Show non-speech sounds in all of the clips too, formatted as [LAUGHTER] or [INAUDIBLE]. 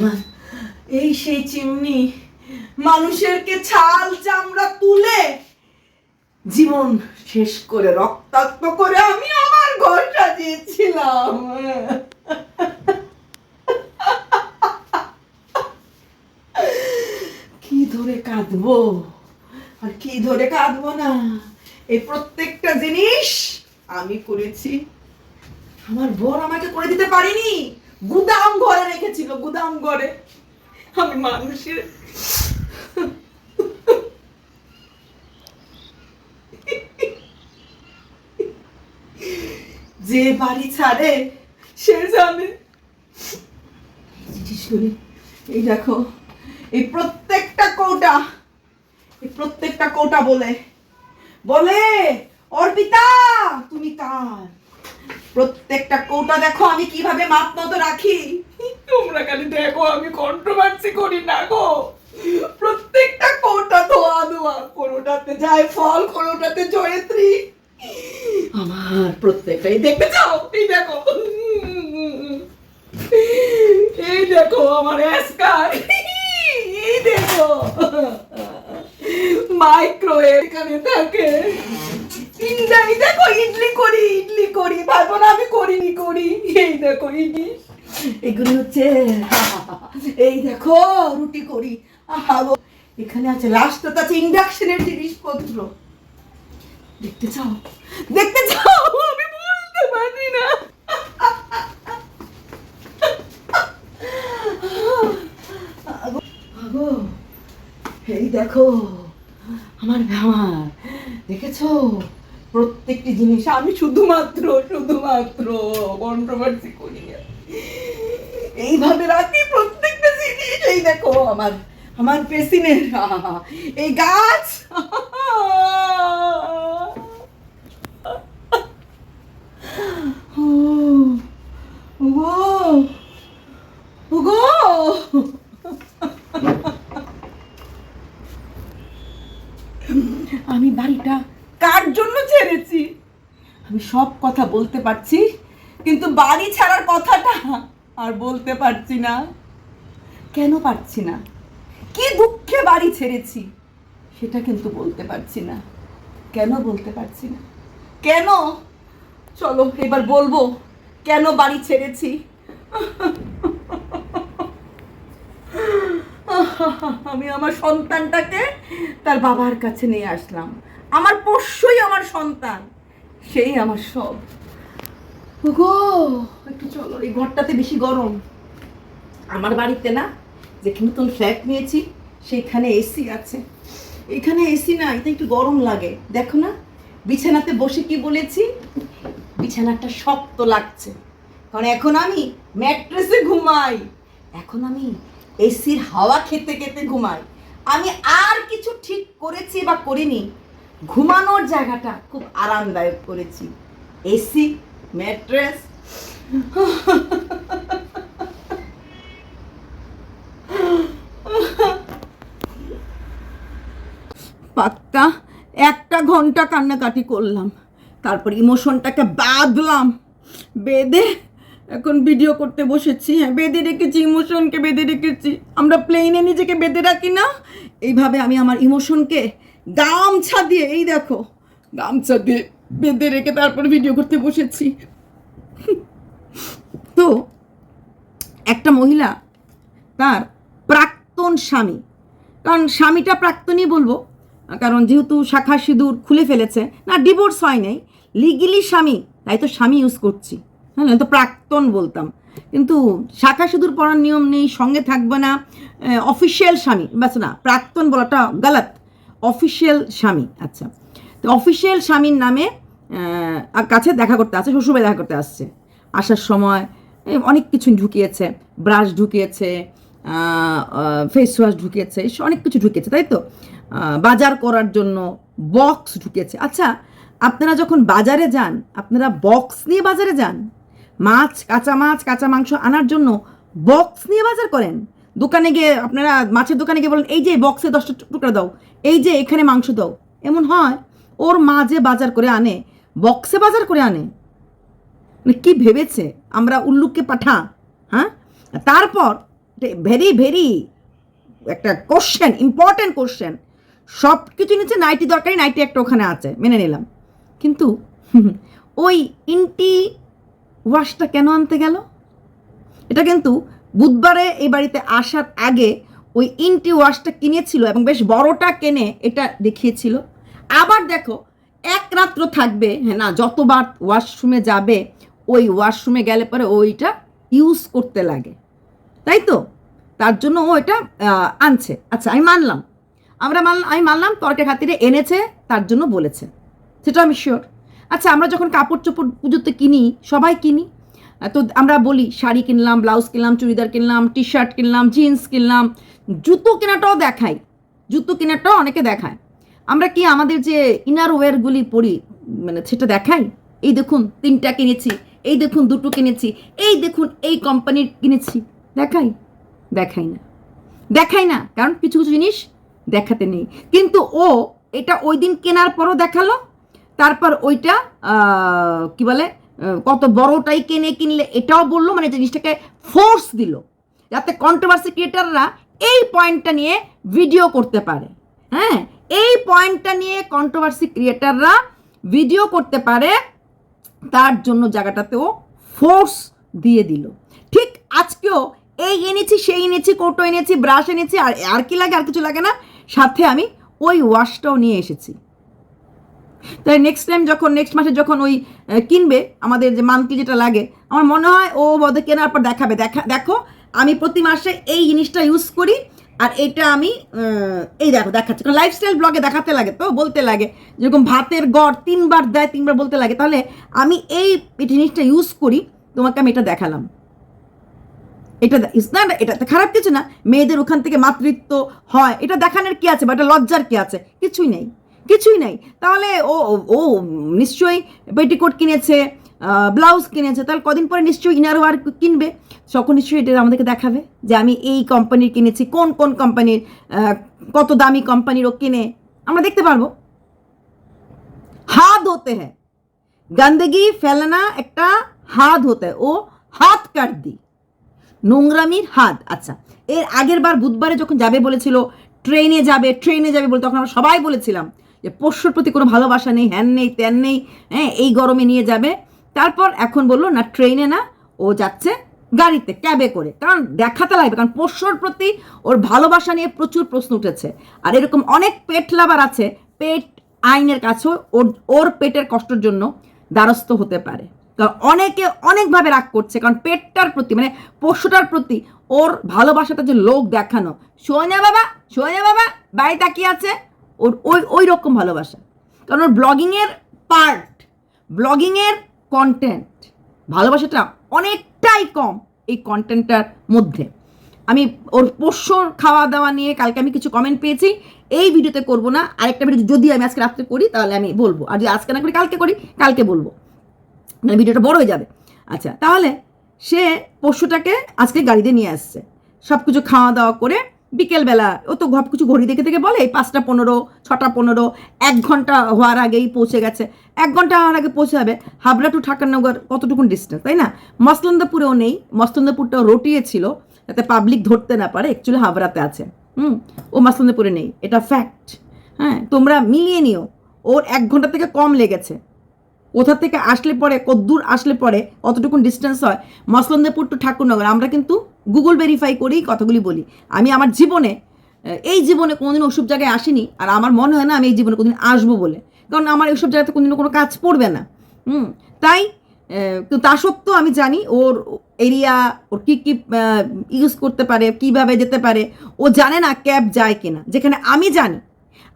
আমার। এই সেই চিমনি মানুষেরকে ছাল চামড়া তুলে জীবন শেষ করে রক্তাক্ত করে আমি আমার ঘর সাজিয়েছিলাম। কি ধরে কাঁদবো? আর কি ধরে কাঁদবো না? এই প্রত্যেকটা জিনিস আমি করেছি। আমার বর আমাকে করে দিতে পারিনি। গুদাম ঘরে রেখেছিল, গুদাম ঘরে। আমি মানুষের। যে বাড়ি ছাড়ে, সে জানে। এই দেখো, এই প্রত্যেকটা কৌটা, এই প্রত্যেকটা কৌটা বলে বলে, অর্পিতা, তুমি কার? প্রত্যেকটা কৌটা দেখো, আমি কীভাবে মাপ মতো রাখি? তোমরা খালি দেখো, আমি কন্ট্রোভার্সি করি না গো। প্রত্যেকটা কৌটা ধোয়া ধোয়া কোনোটাতে যায়, ফল কোনোটাতে জয়ত্রী। আমার প্রত্যেকটাই দেখতে চাও? এই দেখো। এই দেখো আমার অ্যাসকার এই দেখো। মাইক্রোওয়েভ এখানে থাকে। দেখো ইডলি করি ইডলি করি ভাবো না আমি করিনি করি দেখো এগুলি হচ্ছে, এই দেখো, রুটি করি। এখানে আছে লাস্ট আছে ইন্ডাকশনের জিনিসপত্র। দেখতে চাও দেখতে চাও আমি বলতে পারি না আগো, আগো, এই দেখো আমার আমার দেখেছ প্রত্যেকটি জিনিস, আমি শুধুমাত্র শুধুমাত্র কন্ট্রোভার্সি করি। এইভাবে রাখি প্রত্যেকটা জিনিস। এই দেখো, আমার আমার পেসিনের, এই গাছ। ও ওগো ওগো আমি বাড়িটা কার জন্য ছেড়েছি আমি সব কথা বলতে পারছি, কিন্তু বাড়ি ছাড়ার কথাটা আর বলতে পারছি না। কেন পারছি না? কি দুঃখে বাড়ি ছেড়েছি, সেটা কিন্তু বলতে পারছি না। কেন বলতে পারছি না? কেন? চলো, এবার বলব, কেন বাড়ি ছেড়েছি? আমি আমার সন্তানটাকে তার বাবার কাছে নিয়ে আসলাম। আমার পোষ্যই আমার সন্তান। সেই আমার সব। গো একটু চলো, এই ঘরটাতে বেশি গরম। আমার বাড়িতে না যেখানে নতুন ফ্ল্যাট নিয়েছি, সেইখানে এসি আছে। এখানে এসি না এটা একটু গরম লাগে। দেখো না, বিছানাতে বসে কি বলেছি? বিছানাটা শক্ত লাগছে। কারণ এখন আমি ম্যাট্রেসে ঘুমাই। এখন আমি এসির হাওয়া খেতে খেতে ঘুমাই। আমি আর কিছু ঠিক করেছি বা করিনি। ঘুমানোর জায়গাটা খুব আরামদায়ক করেছি। AC, mattress. পাক্কা, একটা ঘণ্টা কান্নাকাটি করলাম। তারপর ইমোশনটাকে বাঁধলাম। বেঁধে এখন ভিডিও করতে বসেছি। হ্যাঁ বেঁধে রেখেছি, ইমোশনকে বেঁধে রেখেছি। আমরা প্লেনে নিজেকে বেঁধে রাখি না। এইভাবে আমি আমার ইমোশনকে গামছা দিয়ে, এই দেখো, গামছা দিয়ে বেঁধে রেখে তারপর ভিডিও করতে বসেছি। তো, একটা মহিলা, তার প্রাক্তন স্বামী, কারণ স্বামীটা প্রাক্তনই বলব, কারণ যেহেতু শাখা সিঁদুর খুলে ফেলেছে, না ডিভোর্স হয় নাই লিগেলি স্বামী, তাই তো স্বামী ইউজ করছি। হ্যাঁ তো প্রাক্তন বলতাম। কিন্তু শাখা সিঁদুর পরার নিয়ম নেই, সঙ্গে থাকবে না অফিসিয়াল স্বামী, ব্যাস না, প্রাক্তন বলাটা গালাত। অফিসিয়াল স্বামী আচ্ছা। তো অফিসিয়াল স্বামীর নামে কাছে দেখা করতে আসছে শ্বশুরবাড়ি দেখা করতে আসছে। আসার সময় অনেক কিছু ঢুকিয়েছে, ব্রাশ ঢুকিয়েছে ফেস ওয়াশ ঢুকিয়েছে অনেক কিছু ঢুকিয়েছে, তাই তো? বাজার করার জন্য বক্স ঢুকিয়েছে। আচ্ছা আপনারা যখন বাজারে যান, আপনারা বক্স নিয়ে বাজারে যান? মাছ, কাঁচা মাছ, কাঁচা মাংস আনার জন্য বক্স নিয়ে বাজার করেন? দোকানে গিয়ে আপনারা মাছের দোকানে গিয়ে বলেন, এই যে বক্সে দশটা টুকরা দাও, এই যে এখানে মাংস দাও। এমন হয়, ওর মা যে বাজার করে আনে বক্সে বাজার করে আনে মানে কি ভেবেছে? আমরা উল্লুককে পাঠা হ্যাঁ? তারপর ভেরি ভেরি একটা কোশ্চেন ইম্পর্টেন্ট কোশ্চেন সব কিছু নিচে নাইটি দরকারি, নাইটি একটা ওখানে আছে, মেনে নিলাম। কিন্তু [LAUGHS] ওই ইন্টি ওয়াশটা কেন আনতে গেল? এটা কিন্তু বুধবারে এই বাড়িতে আসার আগে ওই ইন্টি ওয়াশটা কিনেছিল এবং বেশ বড়টা কেনে এটা দেখিয়েছিল। আবার দেখো, এক রাত্র থাকবে হ্যাঁ না, যতবার ওয়াশরুমে যাবে, ওই ওয়াশরুমে গেলে পরে ওইটা ইউজ করতে লাগে। তাই তো? তার জন্য ও এটা আনছে। আচ্ছা আমি মানলাম। আমরা মানলাম আমি মানলাম, তর্কের খাতিরে এনেছে, তার জন্য বলেছে। সেটা আমি শিওর আচ্ছা আমরা যখন কাপড় চোপড় পুজোতে কিনি, সবাই কিনি? তো আমরা বলি, শাড়ি কিনলাম ব্লাউজ কিনলাম, চুড়িদার কিনলাম টি শার্ট কিনলাম জিন্স কিনলাম, জুতো কেনাটাও দেখাই জুতো কেনাটাও অনেকে দেখায়। আমরা কি আমাদের যে ইনার ওয়্যারগুলি পরি মানে সেটা দেখাই? এই দেখুন, তিনটা কিনেছি, এই দেখুন, দুটো কিনেছি, এই দেখুন, এই কোম্পানির কিনেছি। দেখাই? দেখাই না। দেখাই না, কারণ কিছু কিছু জিনিস দেখাতে নেই। কিন্তু ও এটা ওই দিন কেনার পরও দেখাল, তারপর ওইটা কি বলে কত বড়টাই কেনে কিনলে এটাও বলল মানে জিনিসটাকে ফোর্স দিল, যাতে কন্ট্রোভার্সি ক্রিয়েটাররা এই পয়েন্টটা নিয়ে ভিডিও করতে পারে। হ্যাঁ এই পয়েন্টটা নিয়ে কন্ট্রোভার্সি ক্রিয়েটাররা ভিডিও করতে পারে, তার জন্য জায়গাটাতেও ফোর্স দিয়ে দিল। ঠিক আজকেও এই এনেছি, সেই এনেছি, কৌটো এনেছি ব্রাশ এনেছি, আর আর কি লাগে, আর কিছু লাগে না, সাথে আমি ওই ওয়াশটাও নিয়ে এসেছি। তাই নেক্সট টাইম যখন নেক্সট মাসে যখন ওই কিনবে, আমাদের যে মান্থলি যেটা লাগে, আমার মনে হয় ও ওদের কেনার পর দেখাবে। দেখা, দেখো, আমি প্রতি মাসে এই জিনিসটা ইউজ করি, আর এটা আমি এই দেখো, দেখাচ্ছি। কারণ লাইফস্টাইল ব্লগে দেখাতে লাগে তো, বলতে লাগে। যেরকম ভাতের গড় তিনবার দেয়, তিনবার বলতে লাগে। তাহলে আমি এই জিনিসটা ইউজ করি, তোমাকে আমি এটা দেখালাম। এটা না এটা তো খারাপ কিছু না। মেয়েদের ওখান থেকে মাতৃত্ব হয়। এটা দেখানোর কি আছে? বা এটা লজ্জার কি আছে? কিছুই নেই। কিছুই নেই। তাহলে ও, ও- নিশ্চয়ই পেটিকোট কিনেছে ব্লাউজ কিনেছে, তাহলে কদিন পরে নিশ্চয়ই ইনার ওয়ার কিনবে। তখন নিশ্চয়ই এটা আমাদেরকে দেখাবে যে আমি এই কোম্পানির কিনেছি, কোন কোন কোম্পানির কত দামি কোম্পানির ও কিনে। আমরা দেখতে পারব। হাত হতে হ্যাঁ। গন্দগি ফেলানা একটা হাত হতে ও হাত কাট দি নোংরামির হাত। আচ্ছা এর আগের বার বুধবারে যখন যাবে বলেছিল ট্রেনে যাবে ট্রেনে যাবে বলে তখন আমরা সবাই বলেছিলাম যে পোষ্যর প্রতি কোনো ভালোবাসা নেই, হ্যান নেই, ত্যান নেই হ্যাঁ এই গরমে নিয়ে যাবে। তারপর এখন বলল, না ট্রেনে না, ও যাচ্ছে গাড়িতে ক্যাবে করে। কারণ দেখাতে লাগবে, কারণ পোষ্যর প্রতি ওর ভালোবাসা নিয়ে প্রচুর প্রশ্ন উঠেছে। আর এরকম অনেক পেট লাভার আছে পেট আইনের কাছেও ওর ওর পেটের কষ্টের জন্য দ্বারস্থ হতে পারে। কারণ অনেকে অনেকভাবে রাগ করছে, কারণ পেটটার প্রতি মানে পশুটার প্রতি ওর ভালোবাসাটা যে লোক দেখানো। সোনা বাবা সোনা বাবা বাড়ি তাকিয়ে আছে? ওর ওই ওই রকম ভালোবাসা। কারণ ওর ব্লগিংয়ের পার্ট ব্লগিংয়ের কন্টেন্ট ভালোবাসাটা অনেকটাই কম এই কন্টেন্টটার মধ্যে। আমি ওর পোষ্যর খাওয়া দাওয়া নিয়ে কালকে আমি কিছু কমেন্ট পেয়েছি, এই ভিডিওতে করব না। আরেকটা ভিডিও যদি আমি আজকে রাত্রে করি, তাহলে আমি বলব। আর যদি আজকে না করি, কালকে করি, কালকে বলব। মানে ভিডিওটা বড় হয়ে যাবে। আচ্ছা তাহলে সে পশুটাকে আজকে গাড়িতে নিয়ে আসছে। সব কিছু খাওয়া দাওয়া করে বিকেলবেলা, ও তো সব কিছু ঘড়ি দেখে দেখে বলে, এই পাঁচটা পনেরো, ছটা পনেরো, এক ঘণ্টা হওয়ার আগেই পৌঁছে গেছে। এক ঘণ্টা হওয়ার আগে পৌঁছে যাবে হাবড়া টু ঠাকুরনগর, কতটুকুন ডিস্টেন্স তাই না? মসলন্দপুরেও নেই, মসলন্দপুরটাও রটিয়ে ছিল যাতে পাবলিক ধরতে না পারে অ্যাকচুয়ালি হাবড়াতে আছে। হুম, ও মসলন্দপুরে নেই, এটা ফ্যাক্ট হ্যাঁ তোমরা মিলিয়ে নিও, ওর এক ঘণ্টা থেকে কম লেগেছে। কোথা থেকে আসলে পরে, কদ্দূর আসলে পরে অতটুকুন ডিস্টেন্স হয়, মসলন্দেপুর টু ঠাকুরনগর, আমরা কিন্তু গুগল ভেরিফাই করেই কথাগুলি বলি। আমি আমার জীবনে এই জীবনে কোনোদিন ওসব জায়গায় আসিনি, আর আমার মনে হয় না আমি এই জীবনে কোনোদিন আসব বলে। কারণ আমার এইসব জায়গাতে কোনোদিনও কোনো কাজ পড়বে না। হুম, তাই তা সত্ত্বেও আমি জানি ওর এরিয়া, ওর কী কী ইউজ করতে পারে, কীভাবে যেতে পারে, ও জানে না ক্যাব যায় কিনা। যেখানে আমি জানি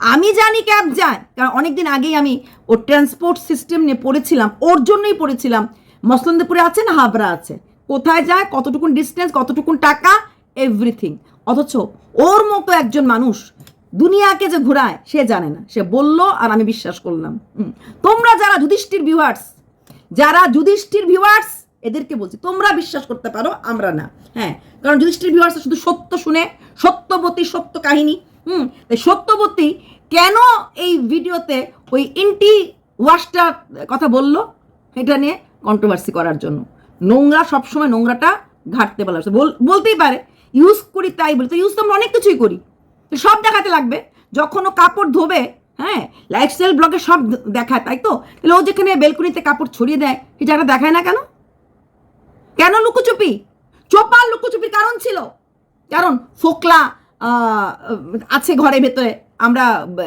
আমি জানি ক্যাব যায়, কারণ অনেকদিন আগেই আমি ওর ট্রান্সপোর্ট সিস্টেম নিয়ে পড়েছিলাম, ওর জন্যই পড়েছিলাম। মসলন্দপুরে আছে না হাবড়া আছে? কোথায় যায়, কতটুকুন ডিস্টেন্স কতটুকুন টাকা এভরিথিং অথচ ওর মতো একজন মানুষ দুনিয়াকে যে ঘোরায়, সে জানে না। সে বলল আর আমি বিশ্বাস করলাম। তোমরা যারা যুধিষ্ঠির ভিউয়ার্স যারা যুধিষ্ঠির ভিউয়ার্স এদেরকে বলছি, তোমরা বিশ্বাস করতে পারো, আমরা না। হ্যাঁ কারণ যুধিষ্ঠির ভিউয়ার্স শুধু সত্য শুনে, সত্যবতী সত্য কাহিনী। হুম, তাই সত্যবতী কেন এই ভিডিওতে ওই ইন্টি ওয়াশটার কথা বলল, এটা নিয়ে কন্ট্রোভার্সি করার জন্য? নোংরা সবসময় নোংরাটা ঘাটতে। বল- বলতেই পারে ইউজ করি তাই বলি। তো ইউজ তো আমরা অনেক কিছুই করি। সব দেখাতে লাগবে। যখন ও কাপড় ধোবে হ্যাঁ লাইফস্টাইল ব্লগে সব দেখায়, তাই তো? তাহলে ও যেখানে বেলকুনিতে কাপড় ছড়িয়ে দেয় সেই জায়গাটা দেখায় না কেন? কেন লুকোচুপি? চোপার লুকোচুপির কারণ ছিল। কারণ ফোকলা আছে ঘরের ভেতরে। আমরা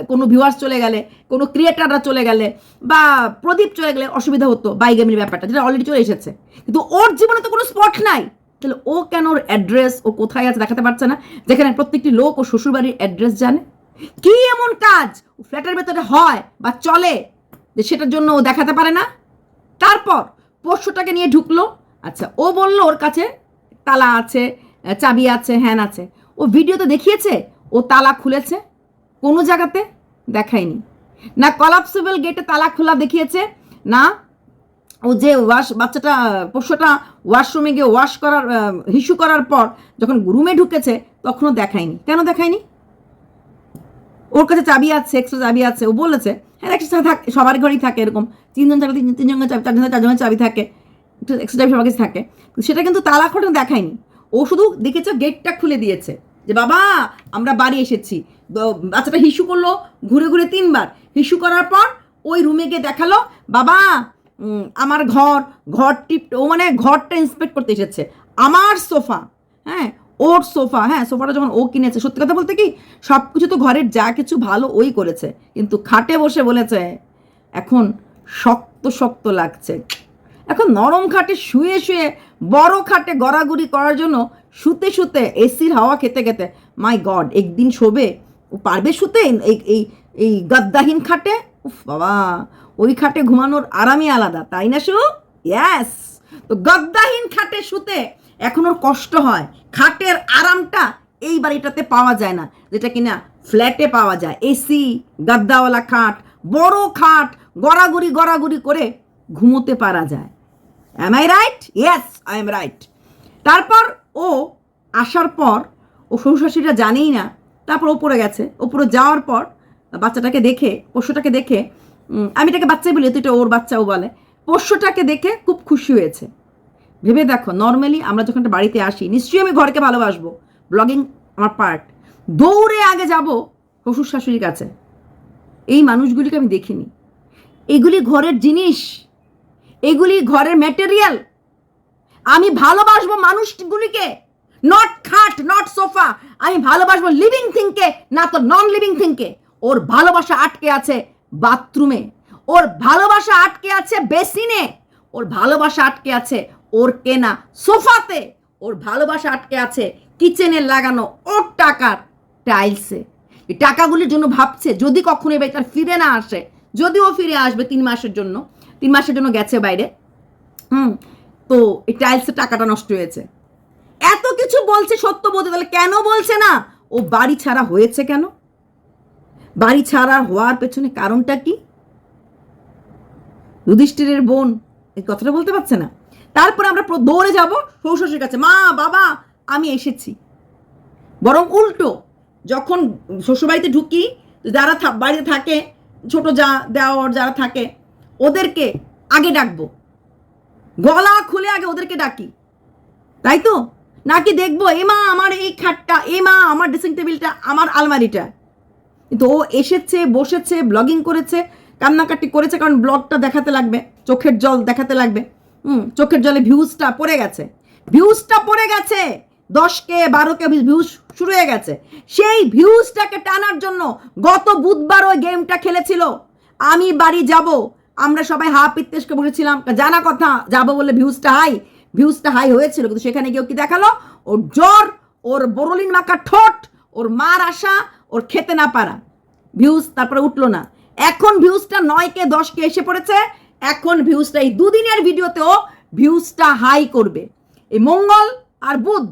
কোনো ভিউয়ার্স চলে গেলে, কোনো ক্রিয়েটাররা চলে গেলে, বা প্রদীপ চলে গেলে অসুবিধা হতো বাইগামির ব্যাপারটা, যেটা অলরেডি চলে এসেছে। কিন্তু ওর জীবনে তো কোনো স্পট নাই। তাহলে ও কেন ওর অ্যাড্রেস ও কোথায় আছে দেখাতে পারছে না? যেখানে প্রত্যেকটি লোক ও শ্বশুরবাড়ির অ্যাড্রেস জানে। কি এমন কাজ? ফ্ল্যাটের ভেতরে হয় বা চলে, যে সেটার জন্য ও দেখাতে পারে না? তারপর পোষ্যটাকে নিয়ে ঢুকলো। আচ্ছা ও বলল ওর কাছে তালা আছে চাবি আছে, হ্যান আছে। ও ভিডিওতে দেখিয়েছে, ও তালা খুলেছে। কোনো জায়গাতে দেখায়নি। না কলাপসেবল গেটে তালা খোলা দেখিয়েছে, না ও যে ওয়াশ বাচ্চাটা, পোষ্যটা ওয়াশরুমে গিয়ে ওয়াশ করার হিসু করার পর যখন রুমে ঢুকেছে, তখনও দেখায়নি। কেন দেখায়নি? ওর কাছে চাবি আছে এক্সট্রা চাবি আছে। ও বলেছে হ্যাঁ এক্সট্রা থাকে, সবার ঘরেই থাকে এরকম। তিনজন থাকলে তিন তিনজনের চাবি চারজনের চারজনের চাবি থাকে। এক্সট্রা চাবি সবার কাছে থাকে। সেটা কিন্তু তালা খোটা দেখায়নি। ও শুধু দেখেছে গেটটা খুলে দিয়েছে। যে বাবা, আমরা বাড়ি এসেছি। বাচ্চাটা হিসু করল, ঘুরে ঘুরে তিনবার। হিসু করার পর ওই রুমে গিয়ে দেখাল, বাবা আমার ঘর ঘর টিপ, ও মানে ঘরটা ইন্সপেক্ট করতে এসেছে। আমার সোফা হ্যাঁ ওর সোফা হ্যাঁ সোফাটা যখন ও কিনেছে, সত্যি কথা বলতে কি সব কিছু তো ঘরের যা কিছু ভালো ওই করেছে। কিন্তু খাটে বসে বলেছে, এখন শক্ত শক্ত লাগছে। এখন নরম খাটে শুয়ে শুয়ে বড় খাটে গড়াগড়ি করার জন্য শুতে শুতে এসির হাওয়া খেতে খেতে মাই গড একদিন শোবে? ও পারবে শুতে? এই এই এই গদ্দাহীন খাটে? উফ বাবা, ওই খাটে ঘুমানোর আরামই আলাদা, তাই না শু ইয়াস তো গদ্দাহীন খাটে শুতে এখন ওর কষ্ট হয়। খাটের আরামটা এই বাড়িটাতে পাওয়া যায় না, যেটা কিনা ফ্ল্যাটে পাওয়া যায়। এসি, গাদ্দাওয়ালা খাট, বড় খাট, গড়াগড়ি গড়াগড়ি করে ঘুমোতে পারা যায়। Am I right yes I am right তারপর ও আসার পর, ও শ্বশুর শাশুড়িরা জানেই না, তারপর ওপরে গেছে। ওপরে যাওয়ার পর, বাচ্চাটাকে দেখে, পোষ্যটাকে দেখে আমি এটাকে বাচ্চাই বলি তো এটা ওর বাচ্চাও বলে, পোষ্যটাকে দেখে খুব খুশি হয়েছে। ভেবে দেখো নর্মালি আমরা যখন একটা বাড়িতে আসি, নিশ্চয়ই আমি ঘরকে ভালোবাসবো ব্লগিং আমার পার্ট দৌড়ে আগে যাব শ্বশুর শাশুড়ির কাছে। এই মানুষগুলিকে আমি দেখিনি। এগুলি ঘরের জিনিস। এগুলি ঘরের ম্যাটেরিয়াল আমি ভালোবাসবো মানুষগুলিকে। নট খাট নট সোফা আমি ভালোবাসবো লিভিং থিংকে না তো নন লিভিং থিংকে ওর ভালোবাসা আটকে আছে বাথরুমে। ওর ভালোবাসা আটকে আছে বেসিনে। ওর ভালোবাসা আটকে আছে ওর কেনা সোফাতে। ওর ভালোবাসা আটকে আছে কিচেনে লাগানো ওর টাকার টাইলসে। এই টাকাগুলির জন্য ভাবছে, যদি কখনো এই বাড়িটা ফিরে না আসে, যদিও ফিরে আসবে তিন মাসের জন্য। তিন মাসের জন্য গেছে বাইরে। হুম তো এই টাইলসের টাকাটা নষ্ট হয়েছে। এত কিছু বলছে, সত্য বলতে তাহলে কেন বলছে না? ও বাড়ি ছাড়া হয়েছে কেন? বাড়ি ছাড়া হওয়ার পেছনে কারণটা কি? যুধিষ্ঠিরের বোন এই কথাটা বলতে পারছে না। তারপর আমরা দৌড়ে যাব শ্বশুরের কাছে। মা, বাবা, আমি এসেছি। বরং উল্টো, যখন শ্বশুরবাড়িতে ঢুকি, যারা বাড়িতে থাকে, ছোট যা দেওয়ার যারা থাকে, ওদেরকে আগে ডাকবো। গলা খুলে আগে ওদেরকে ডাকি। তাই তো? নাকি দেখব, এ মা, আমার এই খাটটা, এ মা, আমার ড্রেসিং টেবিলটা আমার আলমারিটা। কিন্তু ও এসেছে, বসেছে ব্লগিং করেছে, কান্নাকাটি করেছে, কারণ ব্লগটা দেখাতে লাগবে, চোখের জল দেখাতে লাগবে। হুম, চোখের জলে ভিউজটা পড়ে গেছে। ভিউজটা পড়ে গেছে! দশকে বারোকে ভিউজ শুরু হয়ে গেছে। সেই ভিউজটাকে টানার জন্য গত বুধবার ওই গেমটা খেলেছিল। আমি বাড়ি যাব আমরা সবাই হা পিত্তেশকে বসেছিলাম। জানা কথা, যাব বলে ভিউজটা হাই ভিউজটা হাই হয়েছিল, কিন্তু সেখানে গিয়েও কি দেখাল? ওর জ্বর, ওর বরলিন মাখা ঠোঁট, ওর মার আশা, ওর খেতে না পারা। ভিউজ তারপরে উঠল না। এখন ভিউজটা নয়কে দশকে এসে পড়েছে। এখন ভিউজটা এই দুদিনের ভিডিওতেও ভিউজটা হাই করবে। এই মঙ্গল আর বুধ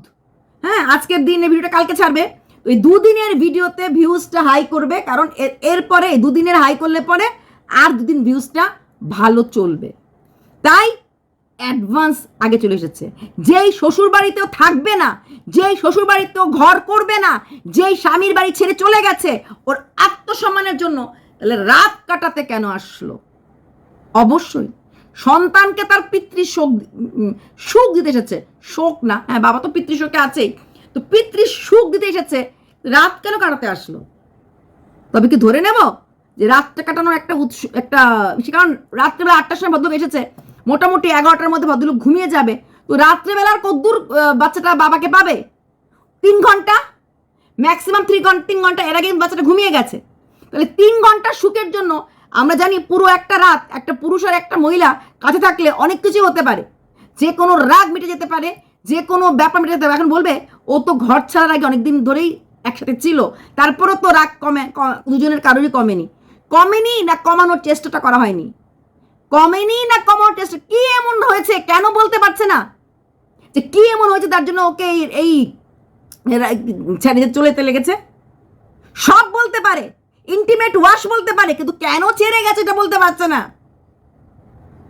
হ্যাঁ আজকের দিন ভিডিওটা কালকে ছাড়বে। ওই দুদিনের ভিডিওতে ভিউজটা হাই করবে, কারণ এর- এরপরে, দুদিনের হাই করলে পরে আর দুদিন ভিউজটা ভালো চলবে। তাই অ্যাডভান্স আগে চলে এসেছে। যেই শ্বশুর বাড়িতেও থাকবে না, যেই শ্বশুর বাড়িতেও ঘর করবে না, যেই স্বামীর বাড়ি ছেড়ে চলে গেছে, ওর আত্মসম্মানের জন্য তাহলে রাত কাটাতে কেন আসলো? অবশ্যই। সন্তানকে তার পিতৃ শোক সুখ দিতে এসেছে। শোক না হ্যাঁ বাবা তো পিতৃশোকে আছেই। তো পিতৃ সুখ দিতে এসেছে, রাত কেন কাটাতে আসলো? তবে কি ধরে নেব? যে রাতটা কাটানোর একটা উৎস, একটা সে কারণ রাত্রেবেলা আটটার সময় ভদ্রলোক এসেছে, মোটামুটি এগারোটার মধ্যে ভদ্রলোক ঘুমিয়ে যাবে। তো রাত্রেবেলার কদ্দূর বাচ্চাটা বাবাকে পাবে? তিন ঘণ্টা? ম্যাক্সিমাম থ্রি ঘণ্টা তিন ঘণ্টা, এর আগে বাচ্চাটা ঘুমিয়ে গেছে। তাহলে তিন ঘণ্টা সুখের জন্য আমরা জানি পুরো একটা রাত একটা পুরুষ আর একটা মহিলা কাছে থাকলে অনেক কিছু হতে পারে। যে কোনো রাগ মিটে যেতে পারে, যে কোনো ব্যাপার মিটে যেতে পারে। এখন বলবে, ও তো ঘর ছাড়ার আগে অনেকদিন ধরেই একসাথে ছিল, তারপরও তো রাগ কমে দুজনের কারোরই কমেনি। কমেনি না কমানোর চেষ্টাটা করা হয়নি? কমেনি না কমানোর চেষ্টা, কি এমন হয়েছে? কেন বলতে পারছে না? যে কি এমন হয়েছে তার জন্য ওকে এই- ছেড়ে যেতে চলে যেতে লেগেছে সব বলতে পারে ইন্টিমেট ওয়াশ বলতে পারে, কিন্তু কেন ছেড়ে গেছে এটা বলতে পারছে না?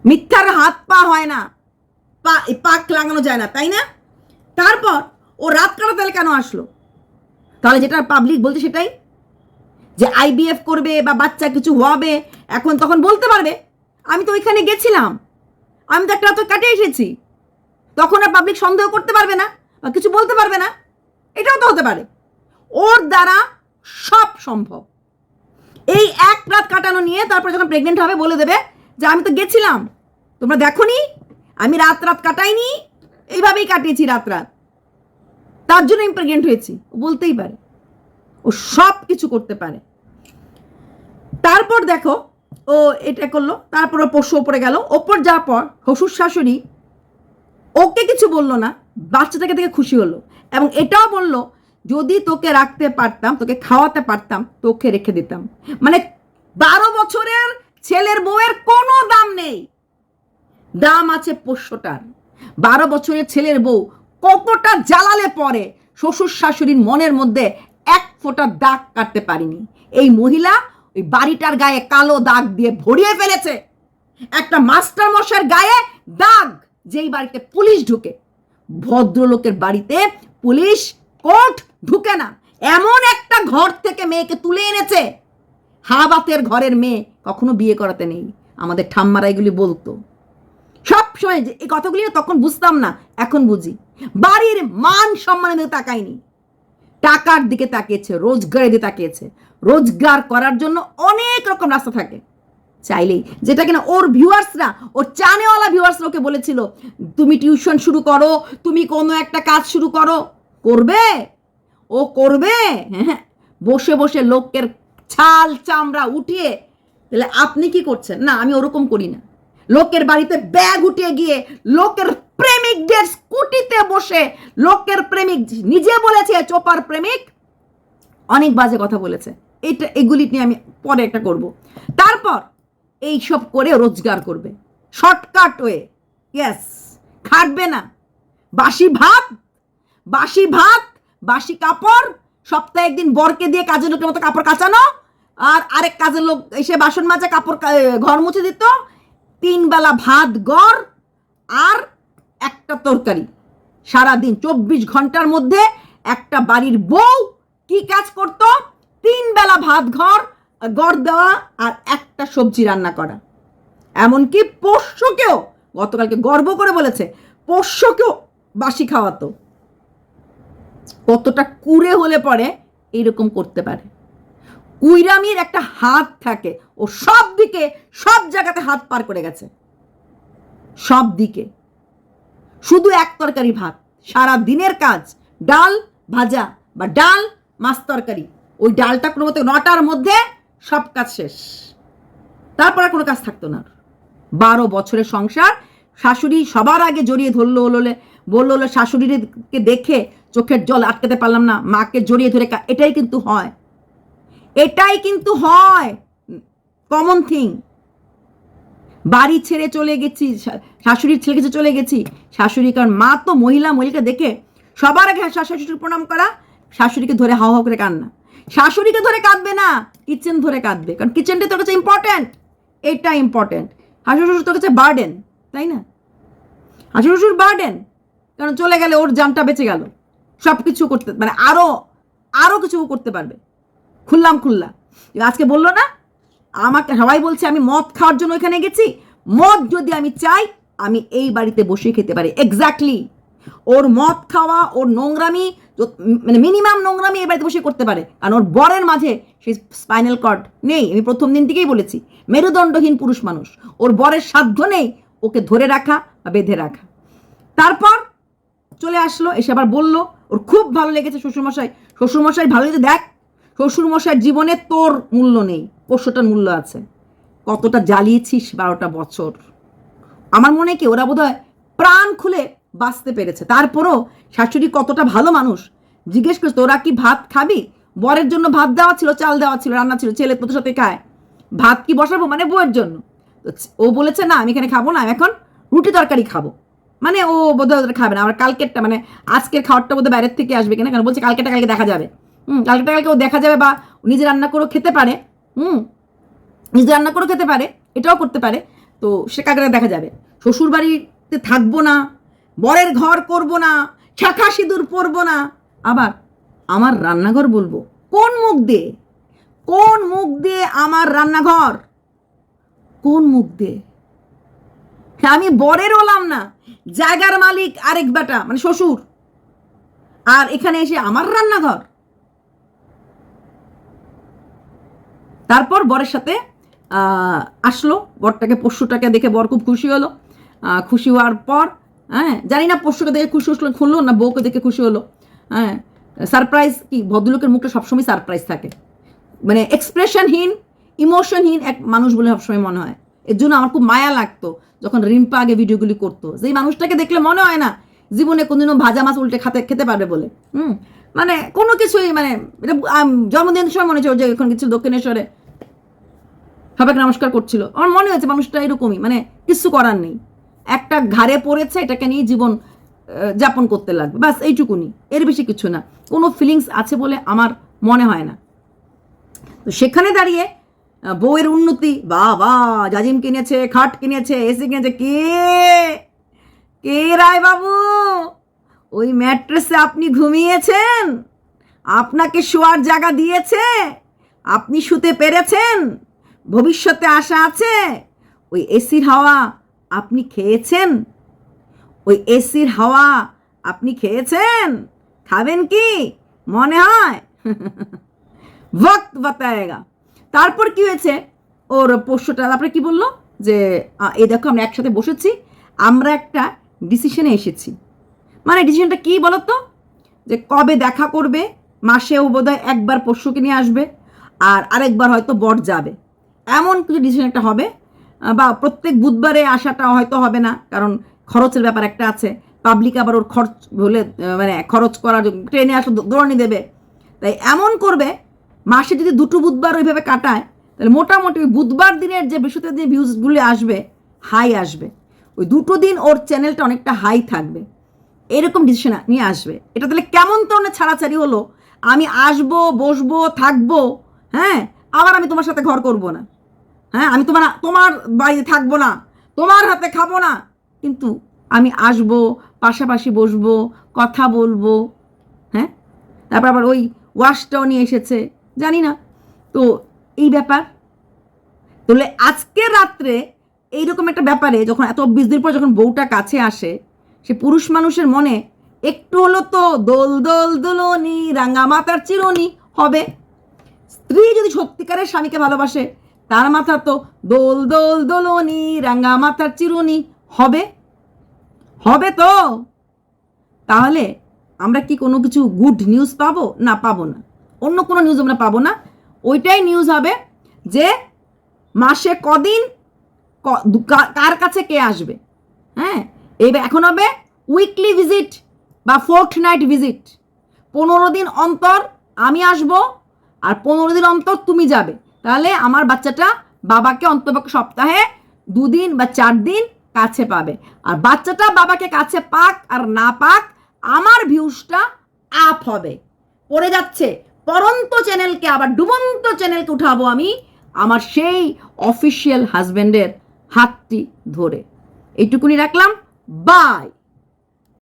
মিথ্যার হাত পা হয় না, পা পাক লাগানো যায় না, তাই না? তারপর ও রাত কাটা তাহলে কেন আসলো? তাহলে যেটা পাবলিক বলছে সেটাই যে আইবিএফ করবে বা বাচ্চা কিছু হবে, এখন তখন বলতে পারবে, আমি তো ওইখানে গেছিলাম, আমি তো একটা রাত কাটে এসেছি, তখন আর পাবলিক সন্দেহ করতে পারবে না বা কিছু বলতে পারবে না, এটাও তো হতে পারে। ওর দ্বারা সব সম্ভব। এই এক রাত কাটানো নিয়ে তারপরে যখন প্রেগনেন্ট হবে, বলে দেবে যে আমি তো গেছিলাম, তোমরা দেখোনি, আমি রাত রাত কাটাইনি, এইভাবেই কাটিয়েছি রাত রাত। তার জন্য আমি প্রেগনেন্ট হয়েছি বলতেই পারে। ও সব কিছু করতে পারে। তারপর দেখো, ও এটা করল, তারপর পশু ওপরে গেল। ওপর যাওয়ার পর শ্বশুর শাশুড়ি ওকে কিছু বলল না, বাচ্চাটাকে থেকে খুশি হলো এবং এটাও বলল, যদি তোকে রাখতে পারতাম, তোকে খাওয়াতে পারতাম, তোকে রেখে দিতাম। মানে বারো বছরের ছেলের বউয়ের কোনো দাম নেই। দাম আছে পোষ্যটার। বারো বছরের ছেলের বউ কতটা জ্বালালে পরে শ্বশুর শাশুড়ির মনের মধ্যে ফোঁটা দাগ কাটতে পারিনি। এই মহিলা ওই বাড়িটার গায়ে কালো দাগ দিয়ে ভরিয়ে ফেলেছে। একটা মাস্টার মশার গায়ে দাগ যেই বাড়িতে পুলিশ ঢুকে। ভদ্রলোকের বাড়িতে পুলিশ কোর্ট ঢুকে না। এমন একটা ঘর থেকে মেয়েকে তুলে এনেছে। হাবাতের ঘরের মেয়ে কখনো বিয়ে করাতে নেই। আমাদের ঠাম্মারা এগুলি বলতো। সব সময় এই কথাগুলি তখন বুঝতাম না, এখন বুঝি। বাড়ির মান সম্মানের দিকে তাকায়নি। টাকার দিকে তাকিয়েছে, রোজগারের দিকে তাকিয়েছে। রোজগার করার জন্য অনেক রকম রাস্তা থাকে। চাইলেই যেটা কিনা ওর ভিউয়ার্সরা ওর চানেওয়ালা ভিউয়ার্সরা ওকে বলেছিল, তুমি টিউশন শুরু করো, তুমি কোনো একটা কাজ শুরু করো। করবে? ও করবে? হ্যাঁ। বসে বসে লোকের ছাল চামড়া উঠিয়ে, তাহলে আপনি কি করছেন? না, আমি ওরকম করি না। লোকের বাড়িতে ব্যাগ উঠিয়ে গিয়ে, লোকের প্রেমিকদের স্কুটিতে বসে লোকের প্রেমিক নিজে বলেছে, চোপার প্রেমিক অনেক বাজে কথা বলেছে। এটা, এগুলি নিয়ে আমি পরে একটা করব। তারপর এই সব করে রোজগার করবে। শর্টকাট ওয়ে ইয়েস খাটবে না। বাসি ভাত বাসি ভাত, বাসি কাপড়, সপ্তাহে একদিন বরকে দিয়ে কাজের লোকের মতো কাপড় কাচানো, আর আরেক কাজের লোক এসে বাসন মাজা, কাপড় ঘর মুছে দিত। তিন বেলা ভাত, গড়, আর একটা তরকারি সারাদিন চব্বিশ ঘণ্টার মধ্যে একটা বাড়ির বউ কি কাজ করত? তিন বেলা ভাত ঘর, গড় দেওয়া আর একটা সবজি রান্না করা। এমনকি পোষ্যকেও, গতকালকে গর্ব করে বলেছে, পোষ্যকেও বাসি খাওয়াতো। কতটা কুড়ে হলে পরে এইরকম করতে পারে। কুইরামির একটা হাত থাকে, ও সব দিকে সব জায়গাতে হাত পার করে গেছে। সব দিকে শুধু এক তরকারি ভাত। সারা দিনের কাজ, ডাল ভাজা বা ডাল মাছ তরকারি। ওই ডালটা কোনো মতো নটার মধ্যে সব কাজ শেষ। তারপর আর কোনো কাজ থাকতো না। বারো বছরের সংসার, শাশুড়ি সবার আগে জড়িয়ে ধরলো হলো বলল হলো শাশুড়িকে দেখে চোখের জল আটকাতে পারলাম না, মাকে জড়িয়ে ধরে এটাই কিন্তু হয়। এটাই কিন্তু হয়। কমন থিং বাড়ি ছেড়ে চলে গেছি শাশুড়ির ছেলে কাছে চলে গেছি। শাশুড়ি কারণ মা তো মহিলা, মহিলাকে দেখে সবার আগে শাশুড়ি প্রণাম করা, শাশুড়িকে ধরে হাও হাওয়া করে কান্না। শাশুড়িকে ধরে কাঁদবে না, কিচেন ধরে কাঁদবে। কারণ কিচেনটা তোর কাছে ইম্পর্ট্যান্ট এটা ইম্পর্ট্যান্ট শাশুড়ি শ্বশুর তোর কাছে বার্ডেন তাই না? শাশুড়ি শ্বশুর বার্ডেন কারণ চলে গেলে ওর জানটা বেঁচে গেল। সব কিছু করতে মানে আরও আরও কিছু করতে পারবে। খুললাম খুললা। আজকে বলল না আমাকে, সবাই বলছে, আমি মদ খাওয়ার জন্য এখানে গেছি। মদ যদি আমি চাই, আমি এই বাড়িতে বসে খেতে পারি। এক্স্যাক্টলি ওর মদ খাওয়া, ওর নোংরামি মানে মিনিমাম নোংরামি এই বাড়িতে বসে করতে পারে। কারণ ওর বরের মাঝে সেই স্পাইনাল কর্ড নেই, আমি প্রথম দিন থেকেই বলেছি। মেরুদণ্ডহীন পুরুষ মানুষ, ওর বরের সাধ্য নেই ওকে ধরে রাখা বা বেঁধে রাখা। তারপর চলে আসলো, এসে আবার বলল, ওর খুব ভালো লেগেছে শ্বশুরমশাই। শ্বশুরমশাই ভালো লেগেছে, দেখ, শ্বশুরমশাইয়ের জীবনে তোর মূল্য নেই। পোষ্যটার মূল্য আছে। কতটা জ্বালিয়েছিস বারোটা বছর? আমার মনে কি, ওরা বোধহয় প্রাণ খুলে বাঁচতে পেরেছে। তারপরও শাশুড়ি কতটা ভালো মানুষ? জিজ্ঞেস করছে তোরা কি ভাত খাবি? বরের জন্য ভাত দেওয়া ছিল, চাল দেওয়া ছিল, রান্না ছিল, ছেলে তোদের সাথে খায়। ভাত কি বসাবো? মানে বউয়ের জন্য। ও বলেছে, না, আমি এখানে খাব না এখন রুটি তরকারি খাব। মানে ও বোধহয় খাবে না। আমার কালকেরটা মানে আজকের খাবারটা বোধহয় বাইরের থেকে আসবে কিনা, কারণ বলছে কালকেটা কালকে দেখা যাবে। হুম কালকেটা কালকে ও দেখা যাবে বা নিজে রান্না করেও খেতে পারে। নিজে রান্না করেও খেতে পারে, এটাও করতে পারে, তো সে কাকে দেখা যাবে। শ্বশুর বাড়িতে থাকব না, বরের ঘর করব না, শাখা সিঁদুর পরবো না। আবার আমার রান্নাঘর বলব, কোন মুখ দিয়ে? কোন মুখ দিয়ে আমার রান্নাঘর? কোন মুখ দিয়ে? আমি বরের হলাম না, জায়গার মালিক আরেক বেটা মানে শ্বশুর। আর এখানে এসে আমার রান্নাঘর। তারপর বরের সাথে আসলো, বরটাকে পশুটাকে দেখে বর খুব খুশি হলো। খুশি হওয়ার পর হ্যাঁ জানি না পশুকে দেখে খুশি হলো, খুললো না বউকে দেখে খুশি হলো। হ্যাঁ সারপ্রাইজ কি, ভদ্রলোকের মুখটা সবসময় সারপ্রাইজ থাকে। মানে এক্সপ্রেশনহীন ইমোশনহীন এক মানুষ বলে সবসময় মনে হয়। এর জন্য আমার খুব মায়া লাগতো যখন রিম্পা আগে ভিডিওগুলি করতো। যেই মানুষটাকে দেখলে মনে হয় না, জীবনে কোনদিনও ভাজা মাছ উল্টে খাতে খেতে পারবে বলে। হুম মানে কোনো কিছুই মানে এটা জন্মদিনের সময় মনে হচ্ছে এখন কিছু দক্ষিণেশ্বরে সবাইকে নমস্কার করছিল। আমার মনে হয়েছে মানুষটা এরকমই মানে কিছু করার নেই। একটা ঘাড়ে পড়েছে, এটাকে নিয়ে জীবন যাপন করতে লাগবে। বাস এইটুকুনি। এর বেশি কিছু না। কোনো ফিলিংস আছে বলে আমার মনে হয় না। তো সেখানে দাঁড়িয়ে বউয়ের উন্নতি বা বা জাজিম কিনেছে, খাট কিনেছে, এসি কিনেছে, কে? কে রায় বাবু ওই ম্যাট্রেসে আপনি ঘুমিয়েছেন? আপনাকে শোয়ার জায়গা দিয়েছে? আপনি শুতে পেরেছেন? ভবিষ্যতে আশা আছে? ওই এসির হাওয়া আপনি খেয়েছেন? ওই এসির হাওয়া আপনি খেয়েছেন? খাবেন কি? মনে হয়? [LAUGHS] ওয়াক্ত বাতায়েগা। তারপর কি হয়েছে? ওর পোষ্যটা তারপরে কি বলল? যে এই দেখো আমরা একসাথে বসেছি, আমরা একটা ডিসিশনে এসেছি। মানে ডিসিশনটা কি বলো তো যে কবে দেখা করবে, মাসেও বোধহয় একবার পশুকে নিয়ে আসবে, আর আরেকবার হয়তো বট যাবে। এমন কিছু ডিসিশন একটা হবে বা প্রত্যেক বুধবারে আসাটা হয়তো হবে না, কারণ খরচের ব্যাপার একটা আছে। পাবলিক আবার ওর খরচ হলে মানে খরচ করার ট্রেনে আসলে দৌড়ানি দেবে। তাই এমন করবে, মাসে যদি দুটো বুধবার ওইভাবে কাটায়, তাহলে মোটামুটি ওই বুধবার দিনের যে বৃহস্পতিবার দিন ভিউজগুলো আসবে হাই আসবে। ওই দুটো দিন ওর চ্যানেলটা অনেকটা হাই থাকবে। এরকম ডিসিশন নিয়ে আসবে। এটা তাহলে কেমন ধরনের ছাড়াছাড়ি হলো? আমি আসব, বসবো, থাকব হ্যাঁ? আবার আমি তোমার সাথে ঘর করব না। হ্যাঁ? আমি তোমার তোমার বাড়িতে থাকব না। তোমার হাতে খাব না। কিন্তু আমি আসব, পাশাপাশি বসবো, কথা বলব হ্যাঁ? তারপর আবার ওই ওয়াশটাও নিয়ে এসেছে। জানি না। তো এই ব্যাপার। তাহলে আজকের রাত্রে এইরকম একটা ব্যাপারে যখন এত বিশ দিন পর যখন বউটা কাছে আসে সে পুরুষ মানুষের মনে একটু হলো তো দোল দোল দোলনি, রাঙা মাতার চিরনি হবে। স্ত্রী যদি সত্যিকারের স্বামীকে ভালোবাসে, তার মাথা তো দোল দোল দোলনি, রাঙা মাথার চিরুনি হবে। হবে তো। তাহলে আমরা কি কোনো কিছু গুড নিউজ পাবো? না পাবো না। অন্য কোনো নিউজ আমরা পাবো না। ওইটাই নিউজ হবে যে মাসে কদিন কার কাছে কে আসবে? হ্যাঁ? এবার এখন হবে উইকলি ভিজিট বা ফোর্থ নাইট ভিজিট পনেরো দিন অন্তর আমি আসব আর পনেরো দিন অন্তর তুমি যাবে। তাহলে আমার বাচ্চাটা বাবাকে অন্তপক্ষে সপ্তাহে দুদিন বা চার দিন কাছে পাবে। আর বাচ্চাটা বাবাকে কাছে পাক আর না পাক, আমার ভিউজটা আপ হবে। পড়ে যাচ্ছে। পরন্ত চ্যানেলকে আবার ডুবন্ত চ্যানেলকে উঠাবো আমি আমার সেই অফিসিয়াল হাজব্যান্ডের হাতটি ধরে। এইটুকুনি রাখলাম। Bye.